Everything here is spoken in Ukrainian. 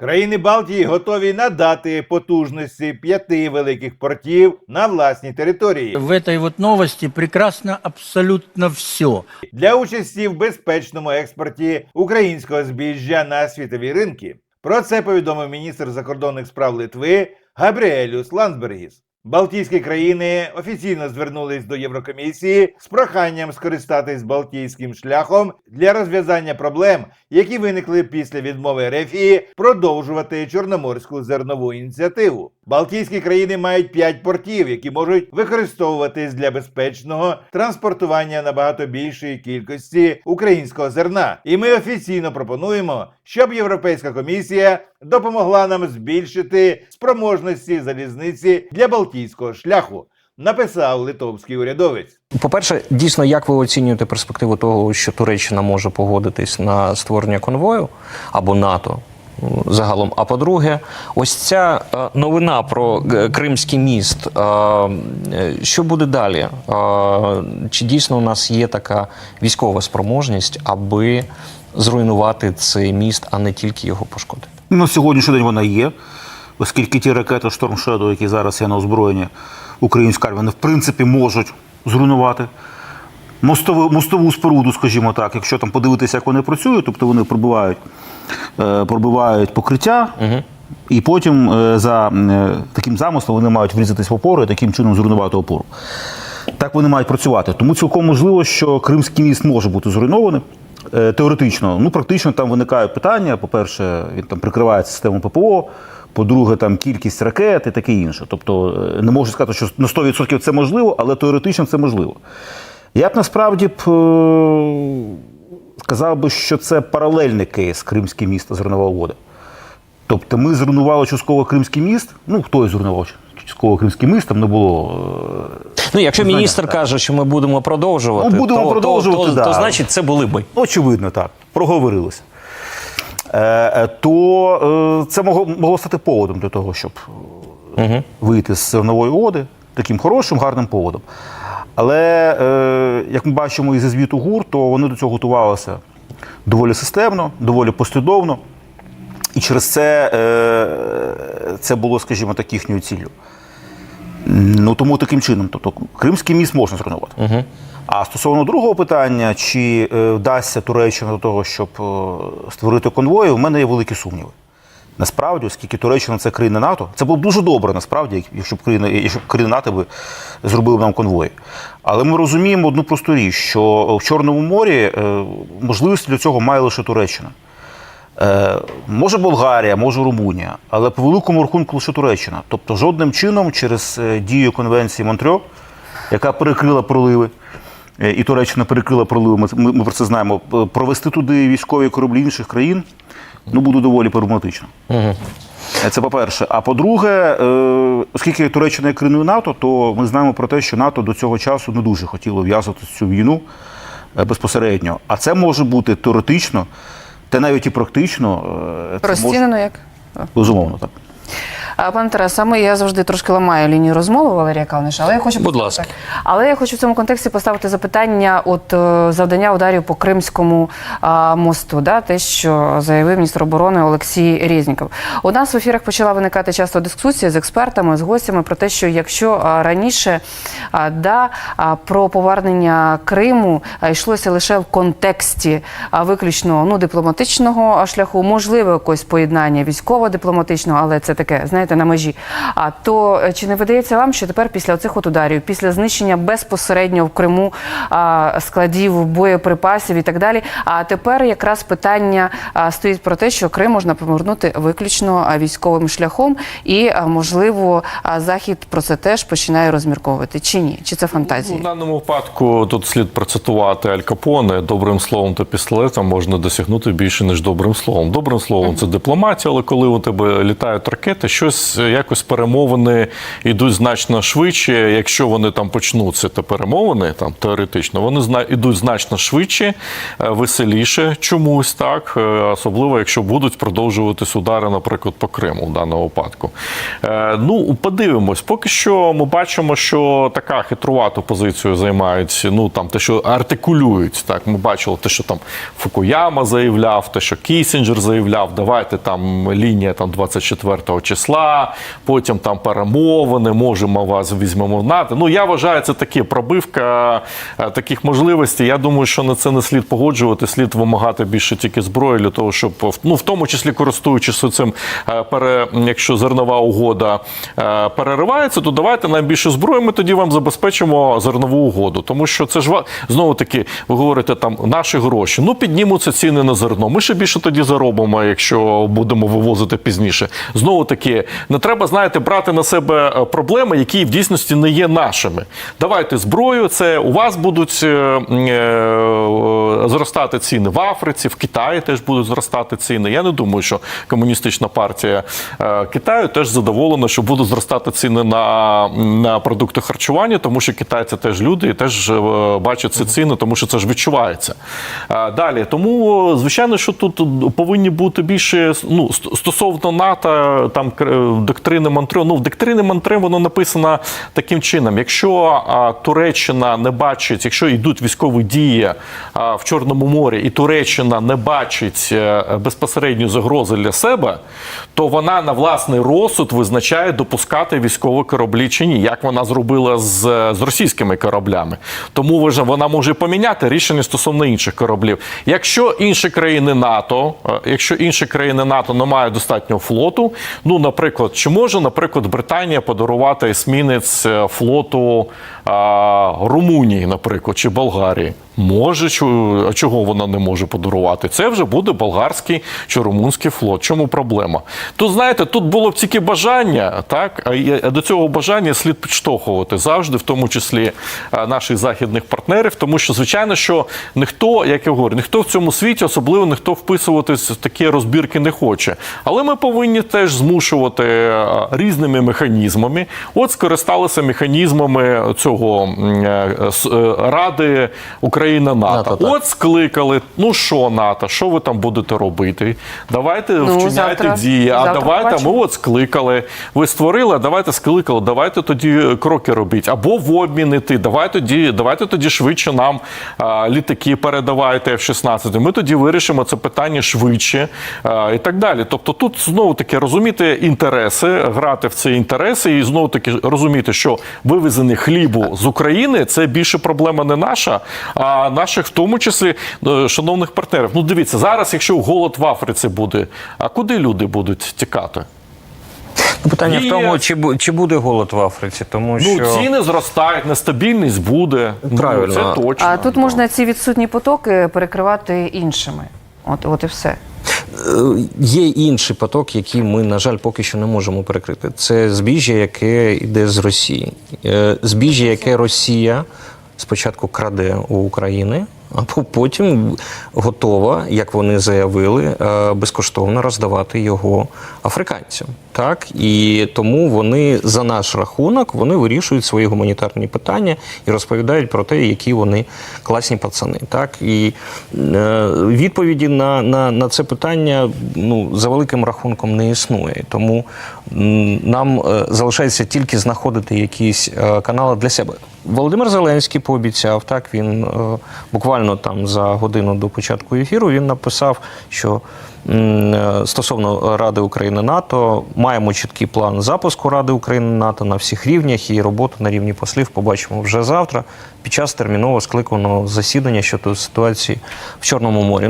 Країни Балтії готові надати потужності п'яти великих портів на власній території В этой вот новости прекрасно абсолютно все. для участі в безпечному експорті українського збіжжя на світові ринки. Про це повідомив міністр закордонних справ Литви Габріелюс Ландсбергіс. Балтійські країни офіційно звернулись до Єврокомісії з проханням скористатись Балтійським шляхом для розв'язання проблем, які виникли після відмови Рефії продовжувати чорноморську зернову ініціативу. Балтійські країни мають п'ять портів, які можуть використовуватись для безпечного транспортування набагато більшої кількості українського зерна. І ми офіційно пропонуємо, щоб Європейська комісія допомогла нам збільшити спроможності залізниці для Балтійського шляху. Написав литовський урядовець. По-перше, дійсно, як ви оцінюєте перспективу того, що Туреччина може погодитись на створення конвою або НАТО? Загалом, а по-друге, ось ця е, новина про е, Кримський міст. е, Що буде далі? Чи дійсно у нас є така військова спроможність, аби зруйнувати цей міст, а не тільки його пошкодити? На сьогоднішній день вона є, оскільки ті ракети Shadow, які зараз є на озброєнні української армії, вони в принципі можуть зруйнувати. Мостову, мостову споруду, скажімо так, якщо там подивитися, як вони працюють, тобто вони пробивають, е, пробивають покриття, і потім е, за е, таким замислом вони мають врізатись в опору і таким чином зруйнувати опору. Так вони мають працювати. Тому цілком можливо, що Кримський міст може бути зруйнований. Теоретично, ну практично там виникають питання. По-перше, він там прикривається системою ППО. По-друге, там кількість ракет і таке інше. Тобто не можу сказати, що на 100% це можливо, але теоретично це можливо. Я б насправді б е, сказав би, що це паралельний кейс Кримське місто зернова угода. Тобто ми зруйнували частково Кримський міст. Ну, хтось зруйнував частково Кримський міст, там не було е, Ну, якщо Знання, міністр так. каже, що ми будемо продовжувати, Ну, будемо то, продовжувати, то, то, да. то значить це були ми. Очевидно, так. Проговорилися. Е, е, то е, це могло, могло стати поводом для того, щоб е, вийти з зернової угоди таким хорошим, гарним поводом. Але, е, як ми бачимо із звіту ГУР, то вони до цього готувалися доволі системно, доволі послідовно. І через це е, це було, скажімо так, їхньою ціллю. Ну тому таким чином, тобто Кримський міст можна зруйнувати. А стосовно другого питання, чи е, вдасться Туреччина до того, щоб е, створити конвої, в мене є великі сумніви. Насправді, оскільки Туреччина це країна НАТО, це було б дуже добре, насправді, якщо б країна, якщо б країни НАТО би зробили нам конвої. Але ми розуміємо одну просту річ, що в Чорному морі е, можливості для цього має лише Туреччина. Е, може Болгарія, може Румунія, але по великому рахунку лише Туреччина. Тобто жодним чином через е, дію конвенції Монтрьо, яка перекрила проливи, і Туреччина перекрила проливи, ми, ми, про це знаємо, провести туди військові кораблі інших країн ну, буде доволі проблематично. Угу. Це по-перше. А по-друге, е, оскільки Туреччина є країною НАТО, то ми знаємо про те, що НАТО до цього часу не дуже хотіло в'язати цю війну е, безпосередньо. А це може бути теоретично, та навіть і практично. е, може- як? Безумовно, так. Пане Тарас, саме я завжди трошки ламаю лінію розмови Валерія Калниша, але я хочу Будь ласка. Але я хочу в цьому контексті поставити запитання: от е, завдання ударів по Кримському а, мосту, да, те, що заявив міністр оборони Олексій Резніков. У нас в ефірах почала виникати часто дискусія з експертами, з гостями про те, що якщо раніше а, да, про повернення Криму йшлося лише в контексті виключно ну, дипломатичного шляху, можливо, якось поєднання військово-дипломатичного, але це таке, знаєте, на межі. А то е, чи не видається вам, що тепер після оцих от ударів, після знищення безпосередньо в Криму а, складів боєприпасів і так далі, а тепер якраз питання а, стоїть про те, що Крим можна повернути виключно військовим шляхом, і а, можливо, а, захід про це теж починає розмірковувати. Чи ні? Чи це У фантазії? даному випадку тут слід процитувати Аль Капоне. Добрим словом та пістолетом можна досягнути більше, ніж добрим словом. Добрим словом це дипломатія, але коли у тебе літають ракети, щось якось, якось перемовини йдуть значно швидше. Якщо вони там почнуться, то перемовини там теоретично, вони зна йдуть значно швидше, е, веселіше чомусь так, е, особливо якщо будуть продовжуватись удари, наприклад, по Криму в даному випадку. Е, Ну, подивимось. Поки що ми бачимо, що така хитрувату позицію займають. Ну там те, що артикулюють. Так, ми бачили те, що там Фукуяма заявляв, те, що Кісінджер заявляв, давайте там лінія там 24 числа, потім там перемовини, можемо вас візьмемо в НАТО. Ну я вважаю, це таке пробивка е, таких можливостей. Я думаю, що на це не слід погоджувати, слід вимагати більше тільки зброї для того, щоб ну в тому числі користуючись цим, пере, якщо зернова угода е, переривається, то давайте нам більше зброї. Ми тоді вам забезпечимо зернову угоду. Тому що це ж знову таки, ви говорите там наші гроші. Ну піднімуться ціни на зерно. Ми ще більше тоді заробимо, якщо будемо вивозити пізніше. Знову таки, не треба, знаєте, брати на себе е, проблеми, які в дійсності не є нашими. Давайте зброю. Це у вас будуть е, е, зростати ціни в Африці, в Китаї теж будуть зростати ціни. Я не думаю, що комуністична партія е, Китаю теж задоволена, що будуть зростати ціни на, на продукти харчування, тому що китайці теж люди і теж е, бачать ці ціни, тому що це ж відчувається. Е, Далі, тому звичайно, що тут повинні бути більше ну, стосовно НАТО, там доктрини Монтре. Ну, в доктрині Монтре воно написано таким чином: якщо Туреччина не бачить, якщо йдуть військові дії а, в Чорному морі, і Туреччина не бачить е, безпосередньої загрози для себе, то вона на власний розсуд визначає допускати військові кораблі чи ні, як вона зробила з, з російськими кораблями. Тому вона може поміняти рішення стосовно інших кораблів. Якщо інші країни НАТО, е, якщо інші країни НАТО не мають достатнього флоту, ну наприклад, чи може, наприклад, Британія подарувати есмінець е, флоту а, Румунії, наприклад, чи Болгарії? Може, а чого вона не може подарувати? Це вже буде болгарський чи румунський флот. Чому проблема? Тут знаєте, тут було б тільки бажання, так а до цього бажання слід підштовхувати завжди, в тому числі наших західних партнерів, тому що звичайно, що ніхто, як я говорю, ніхто в цьому світі, особливо ніхто вписуватись в такі розбірки не хоче. Але ми повинні теж змушувати різними механізмами. От скористалися механізмами цього е, е, Ради Україна НАТО. НАТО. От скликали. Ну що, НАТО, що ви там будете робити? Давайте Ну, вчиняйте завтра- дії. А давайте побачимо. ми от скликали. Ви створили, а давайте скликали. Давайте тоді кроки робіть. Або в обмін іти. Давайте тоді, давайте тоді швидше нам а, літаки передавайте F-16. Ми тоді вирішимо це питання швидше а, і так далі. Тобто тут знову таки розуміти інтереси, грати в ці інтереси, і знову таки розуміти, що вивезений хлібу з України це більше проблема не наша, а наших, в тому числі, е, шановних партнерів. Ну дивіться, зараз, якщо голод в Африці буде, а куди люди будуть тікати? Ну, Питання в тому, чи, чи буде голод в Африці, тому Ну, що ціни зростають, нестабільність буде. Правильно. Ну, це точно. А тут можна ці відсутні потоки перекривати іншими. От, от і все. Е, є інший поток, який ми, на жаль, поки що не можемо перекрити. Це збіжжя, яке йде з Росії. Е, Збіжжя, яке Росія спочатку краде у України, а по- потім готова, як вони заявили, е, безкоштовно роздавати його африканцям. Так і тому вони за наш рахунок вони вирішують свої гуманітарні питання і розповідають про те, які вони класні пацани. Так і е, відповіді на, на, на це питання ну за великим рахунком не існує. Тому нам е, залишається тільки знаходити якісь е, канали для себе. Володимир Зеленський пообіцяв, так він е, буквально там за годину до початку ефіру він написав, що стосовно Ради України НАТО маємо чіткий план запуску Ради України НАТО на всіх рівнях і роботу на рівні послів побачимо вже завтра під час терміново скликаного засідання щодо ситуації в Чорному морі.